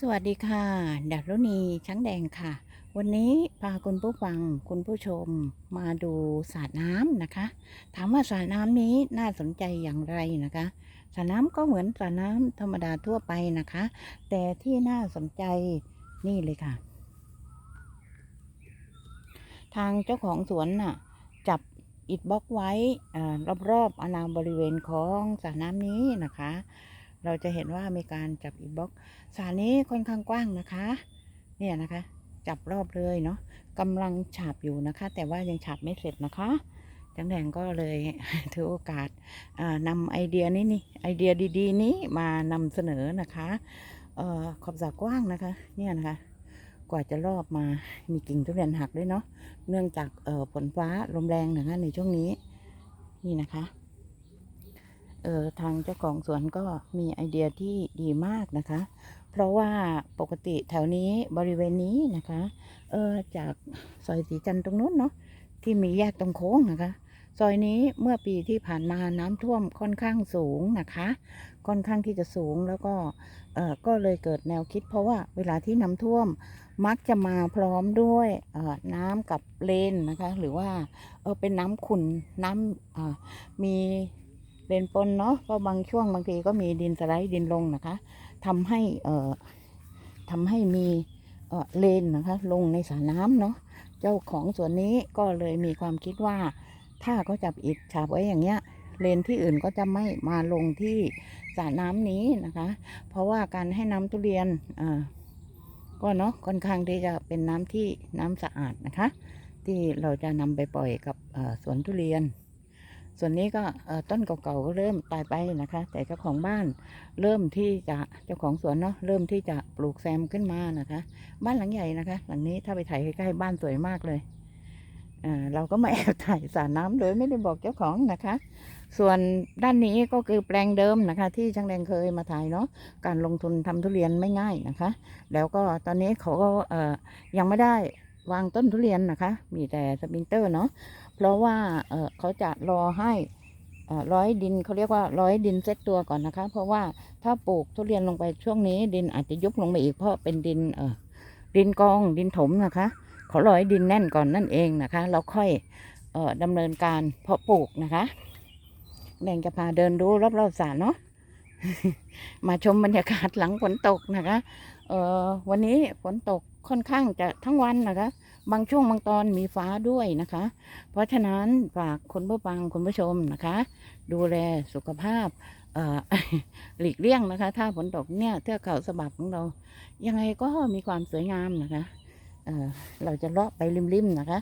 สวัสดีค่ะดารุณีช้างแดงค่ะ วันนี้พาคุณผู้ฟังคุณผู้ชมมาดูสระน้ำนะคะ ถามว่าสระน้ำนี้น่าสนใจอย่างไรนะคะสระน้ำก็เหมือนสระน้ำธรรมดาทั่วไปนะคะ แต่ที่น่าสนใจนี่เลยค่ะ ทางเจ้าของสวนน่ะ จับอิฐบล็อกไว้อ่ารอบๆอนาบริเวณของสระน้ำนี้นะคะ เราจะเห็นว่ามีการจับอิฐบล็อกสารนี้ค่อนข้างกว้างนะคะ เนี่ยนะคะ จับรอบเลยเนาะกำลังฉาบอยู่นะคะ แต่ว่ายังฉาบไม่เสร็จนะคะจังแดงก็เลยถือโอกาสอ่านำไอเดียนี้นี่ไอเดียดีๆ นี้มานำเสนอนะคะออขอบสระกว้างนะคะ เนี่ยนะคะ กว่าจะรอบมามีกิ่งทุเรียนหักด้วยเนาะเนื่องจากฝนฟ้าลมแรงนะคะในช่วงนี้นี่นะคะ เออทางเจ้าของสวนก็มีไอเดียที่ดีมากนะคะ เพราะว่าปกติแถวนี้บริเวณนี้นะคะเออจากซอยสีจันทร์ตรงนู้นเนาะที่มีแยกตรงโค้งนะคะ ซอยนี้เมื่อปีที่ผ่านมาน้ำท่วมค่อนข้างสูงนะคะ ค่อนข้างที่จะสูงแล้วก็เออก็เลยเกิดแนวคิด เพราะว่าเวลาที่น้ำท่วมมักจะมาพร้อมด้วยน้ำกับเลนนะคะ หรือว่าเออเป็นน้ำขุ่นน้ำมี เลนปนเนาะก็บางช่วงบางทีก็มีดินสไลด์ดินลงนะคะทำให้เอ่อทำให้มีเอ่อเลนนะคะ ลงในสระน้ำเนาะเจ้าของสวนนี้ก็เลยมีความคิดว่า ถ้าเขาจับอิฐฉาบไว้อย่างเงี้ยเลนที่อื่นก็จะไม่มาลงที่สระน้ำนี้นะคะ เพราะว่าการให้น้ำทุเรียนอ่าก็เนาะค่อนข้างที่จะเป็นน้ำที่น้ำสะอาดนะคะ ที่เราจะนำไปปล่อยกับสวนทุเรียน ส่วนนี้ก็ต้นเก่าๆก็เริ่มตายไปนะคะ แต่เจ้าของบ้านเริ่มที่จะเจ้าของสวนเนาะเริ่มที่จะปลูกแซมขึ้นมานะคะ บ้านหลังใหญ่นะคะ หลังนี้ถ้าไปถ่ายใกล้ๆบ้านสวยมากเลยอ่าเราก็มาแอบถ่ายสระน้ำโดยไม่ได้บอกเจ้าของนะคะ ส่วนด้านนี้ก็คือแปลงเดิมนะคะ ที่ช่างแดงเคยมาถ่ายเนาะการลงทุนทำทุเรียนไม่ง่ายนะคะ แล้วก็ตอนนี้เขาก็ยังไม่ได้วางต้นทุเรียนนะคะ มีแต่สปริงเตอร์เนาะ เพราะว่าเเขาจะรอให้ร้อยดินเขาเรียกว่าร้อยดินเซตตัวก่อนนะคะ เพราะว่าถ้าปลูกทุเรียนลงไปช่วงนี้ ดินอาจจะยุบลงไปอีกเพราะเป็นดินเออดินกองดินถมนะคะขอร้อให้ดินแน่นก่อนนั่นเองนะคะแล้วค่อยเออดำเนินการเพาะปลูกนะคะแดงจะพาเดินดูรอบๆสรเนาะมาชมบรรยากาศหลังฝนตกนะคะเออวันนี้ฝนตกค่อนข้างจะทั้งวันนะคะ บางช่วงบางตอนมีฟ้าด้วยนะคะ เพราะฉะนั้นฝากคุณผู้ฟังคุณผู้ชมนะคะ ดูแลสุขภาพหลีกเลี่ยงนะคะ ถ้าฝนตกเนี่ยเทือกเขาสะบับของเรา ยังไงก็มีความสวยงามนะคะเเราจะเลาะไปริมๆนะคะ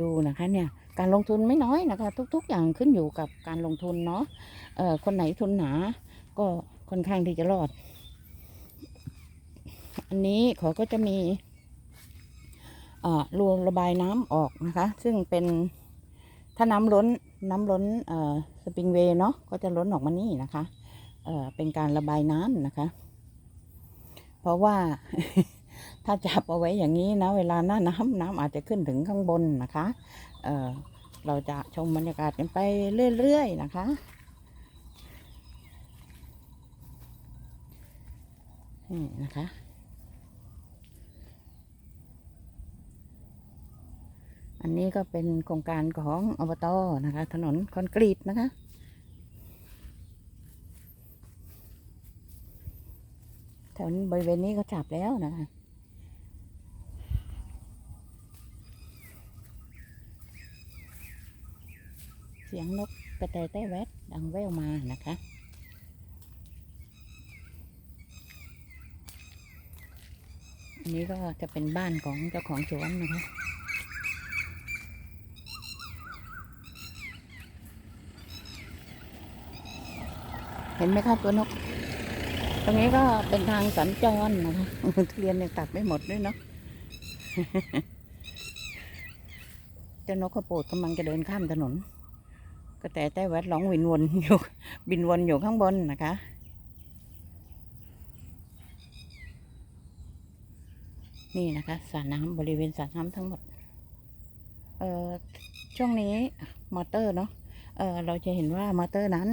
ดูนะคะเนี่ยการลงทุนไม่น้อยนะคะ ทุก ๆ อย่างขึ้นอยู่กับการลงทุนเนาะคนไหนทุนหนา ก็ค่อนข้างที่จะรอด อันนี้เขาก็จะมี รูระบายน้ำออกนะคะ ซึ่งเป็นถ้าน้ำล้นน้ำล้นสปริงเวย์เนาะก็จะล้นออกมานี่นะคะเเป็นการระบายน้ำนะคะ เพราะว่าถ้าจับเอาไว้อย่างนี้นะเวลาหน้าน้ำน้ำอาจจะขึ้นถึงข้างบนนะคะเเราจะชมบรรยากาศกันไปเรื่อยๆนะคะนี่นะคะ อันนี้ก็เป็นโครงการของอบตนะคะ ถนนคอนกรีตนะคะ แถวนี้บริเวณนี้ก็จับแล้วนะคะเสียงนกกระแตแต้แวดดังแว่วมานะคะอันนี้ก็จะเป็นบ้านของเจ้าของสวนนะคะ เห็นไหมคะตัวนก ตรงนี้ก็เป็นทางสัญจรนะคะทุเรียนยังตัดไม่หมดด้วยเนาะเจ้านกกระโปดกำลังจะเดินข้ามถนนกระแต่แต่แวดร้องวินวนอยู่บินวนอยู่ข้างบนนะคะนี่นะคะสระน้ำบริเวณสระน้ำทั้งหมด เอ่อช่วงนี้มอเตอร์เนาะ เอ่อเราจะเห็นว่ามอเตอร์นั้น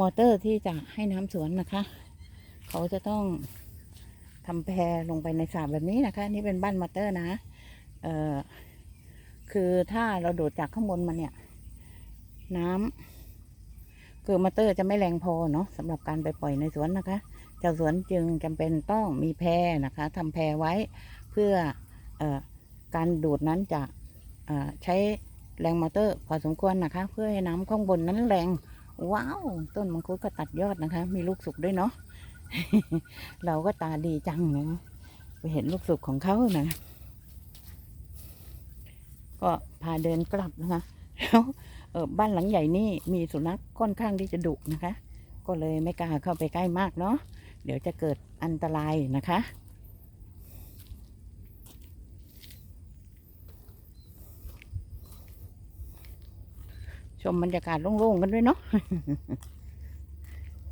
มอเตอร์ที่จะให้น้ำสวนนะคะ เขาจะต้องทำแพรลงไปในสระแบบนี้นะคะ นี่เป็นบ้านมอเตอร์นะเอ่อคือถ้าเราโดดจากข้างบนมาเนี่ย น้ำคือมอเตอร์จะไม่แรงพอเนาะสำหรับการไปปล่อยในสวนนะคะเจ้าสวนจึงจำเป็นต้องมีแพรนะคะทำแพรไว้เพื่อเออการดูดนั้นจะเอ่อใช้แรงมอเตอร์พอสมควรนะคะ เพื่อให้น้ำข้างบนนั้นแรง ว้าว ต้นมังคุดก็ตัดยอดนะคะ มีลูกสุกด้วยเนาะ เราก็ตาดีจังนะไปเห็นลูกสุกของเขานะ ก็พาเดินกลับนะคะ แล้วบ้านหลังใหญ่นี่มีสุนัขค่อนข้างที่จะดุนะคะ ก็เลยไม่กล้าเข้าไปใกล้มากเนาะ เดี๋ยวจะเกิดอันตรายนะคะ มบรรยากาศโล่งๆกันด้วยเนาะ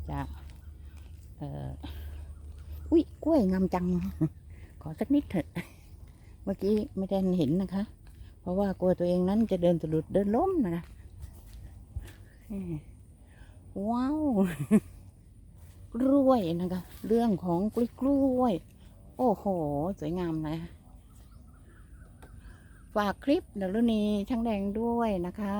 จะเอ่ออุ้ยกล้วยงามจัง ขอสักนิดเถอะ เมื่อกี้ไม่ได้เห็นนะคะ เพราะว่ากลัวตัวเองนั้นจะเดินสะดุดเดินล้มนะคะว้าวกล้วยนะคะ เรื่องของกล้วยกล้วย โอ้โห สวยงามนะฝากคลิปเดลุนีช่างแดงด้วยนะคะ